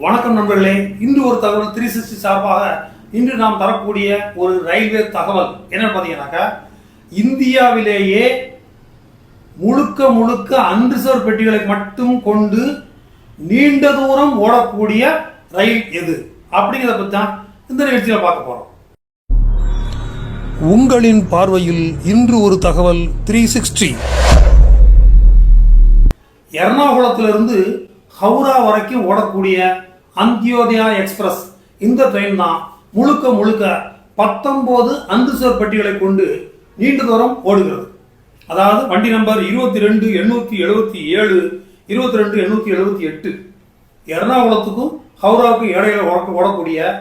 வணக்கம் நண்பர்களே. இன்று ஒரு தகவல் த்ரீ சிக்ஸ்டி சார்பாக இன்று நாம் தரக்கூடிய ஒரு ரயில்வே தகவல். என்னன்னு பார்த்தீங்கன்னாக்கா இந்தியாவிலேயே முழுக்க முழுக்க அன்ரிசர்வ் பெட்டிகளை மட்டும் கொண்டு நீண்ட தூரம் ஓடக்கூடிய ரயில் எது? அப்படிங்கிறத பற்றி தான் இந்த நிகழ்ச்சியில் பார்க்க போகிறோம் உங்களின் பார்வையில் இன்று ஒரு தகவல் த்ரீ சிக்ஸ்டி எர்ணாகுளத்திலிருந்து ஹவுரா வரைக்கும் ஓடக்கூடிய அந்தியோதயா எக்ஸ்பிரஸ். இந்த ட்ரெயின் தான் முழுக்க முழுக்க பத்தொம்போது அந்துசர் பெட்டிகளை கொண்டு நீண்ட தூரம் ஓடுகிறது. அதாவது வண்டி நம்பர் இருபத்தி ரெண்டு எண்ணூற்றி எழுபத்தி ஏழு இருபத்தி ரெண்டு எண்ணூற்றி எழுபத்தி எட்டு. எர்ணாகுளத்துக்கும் ஹவுராவுக்கும் இடையில ஓட- ஓடக்கூடிய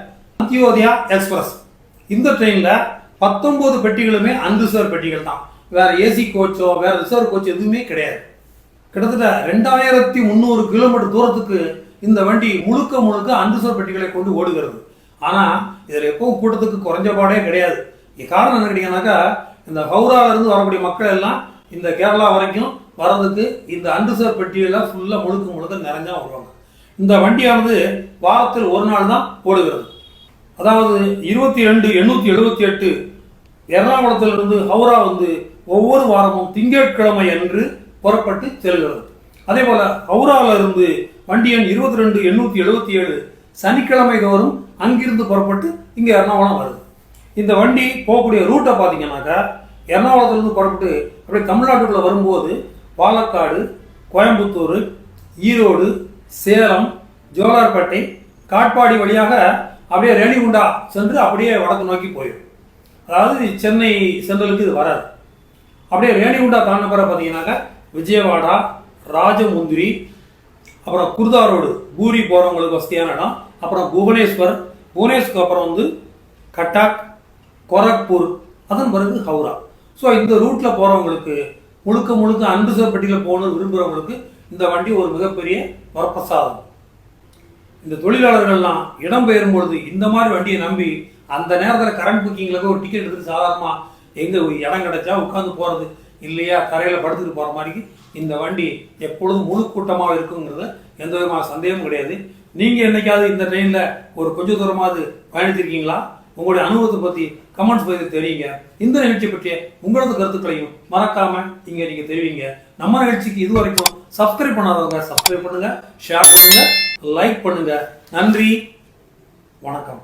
அந்தியோதயா எக்ஸ்பிரஸ். இந்த ட்ரெயினில் பத்தொம்போது பெட்டிகளுமே அந்துசர் பெட்டிகள் தான். வேற ஏசி கோச்சோ வேற ரிசர்வ் கோச் எதுவுமே கிடையாது. கிட்டத்தட்ட ரெண்டாயிரத்தி முந்நூறு கிலோமீட்டர் தூரத்துக்கு இந்த வண்டி முழுக்க முழுக்க அன்ரிசர்வ் பெட்டிகளை கொண்டு ஓடுகிறது. ஆனால் இதில் எப்பவும் கூட்டத்துக்கு குறைஞ்சபாடே கிடையாது. காரணம் என்ன கேட்டீங்கன்னாக்கா இந்த ஹவுரால இருந்து வரக்கூடிய மக்கள் எல்லாம் இந்த கேரளா வரைக்கும் வர்றதுக்கு இந்த அன்ரிசர்வ் பெட்டியெல்லாம் ஃபுல்லாக முழுக்க முழுக்க நிறைஞ்சா வருவாங்க. இந்த வண்டியானது வாரத்தில் ஒரு நாள் தான் ஓடுகிறது. அதாவது இருபத்தி ரெண்டு எண்ணூற்றி எழுபத்தி எட்டு எர்ணாகுளத்திலிருந்து ஹவுரா வந்து ஒவ்வொரு வாரமும் திங்கட்கிழமை அன்று புறப்பட்டு செல்கிறது. அதே போல் ஹவுராவில் இருந்து வண்டி எண் இருபத்தி ரெண்டு எண்ணூற்றி எழுபத்தி ஏழு சனிக்கிழமை தோறும் அங்கிருந்து புறப்பட்டு இங்கே எர்ணாகுளம் வருது. இந்த வண்டி போகக்கூடிய ரூட்டை பார்த்தீங்கன்னாக்கா எர்ணாகுளத்திலிருந்து புறப்பட்டு அப்படியே தமிழ்நாட்டுக்குள்ளே வரும்போது பாலக்காடு கோயம்புத்தூர் ஈரோடு சேலம் ஜோலார்பேட்டை காட்பாடி வழியாக அப்படியே ரேணிகுண்டா சென்று அப்படியே வடக்கு நோக்கி போயிடும். அதாவது சென்னை சென்ட்ரலுக்கு இது வராது. அப்படியே ரேணிகுண்டா தாண்டின பிறகு பார்த்தீங்கன்னாக்கா விஜயவாடா ராஜமுந்திரி அப்புறம் குர்தா ரோடு பூரி போகிறவங்களுக்கு வசதியான இடம். அப்புறம் புவனேஸ்வர். புவனேஸ்வருக்கு அப்புறம் வந்து கட்டாக் கோரக்பூர் அதன் பிறகு ஹவுரா. ஸோ இந்த ரூட்டில் போகிறவங்களுக்கு முழுக்க முழுக்க அன்ரிசர்வ் பெட்டியில் போகணும்னு விரும்புகிறவங்களுக்கு இந்த வண்டி ஒரு மிகப்பெரிய வரப்பிரசாதம். இந்த தொழிலாளர்கள்லாம் இடம்பெயரும் பொழுது இந்த மாதிரி வண்டியை நம்பி அந்த நேரத்தில் கரண்ட் புக்கிங்கில் ஒரு டிக்கெட் எடுத்து சாதாரணமாக எங்கே இடம் கிடைச்சா உட்காந்து போகிறது இல்லையா தரையில் படுத்துட்டு போகிற மாதிரி இந்த வண்டி எப்பொழுதும் முழு கூட்டமாக இருக்குங்கிறது எந்த விதமான சந்தேகமும் கிடையாது. நீங்கள் என்னைக்காவது இந்த ட்ரெயினில் ஒரு கொஞ்சம் தூரமாவது பயணித்திருக்கீங்களா? உங்களுடைய அனுபவத்தை பற்றி கமெண்ட்ஸ் பற்றி தெரியுங்க இந்த நிகழ்ச்சி பற்றிய உங்களது கருத்துக்களையும் மறக்காம இங்கே நீங்கள் தெரிவிங்க. நம்ம நிகழ்ச்சிக்கு இது வரைக்கும் சப்ஸ்கிரைப் பண்ணாதவங்க சப்ஸ்கிரைப் பண்ணுங்க ஷேர் பண்ணுங்க லைக் பண்ணுங்க. நன்றி வணக்கம்.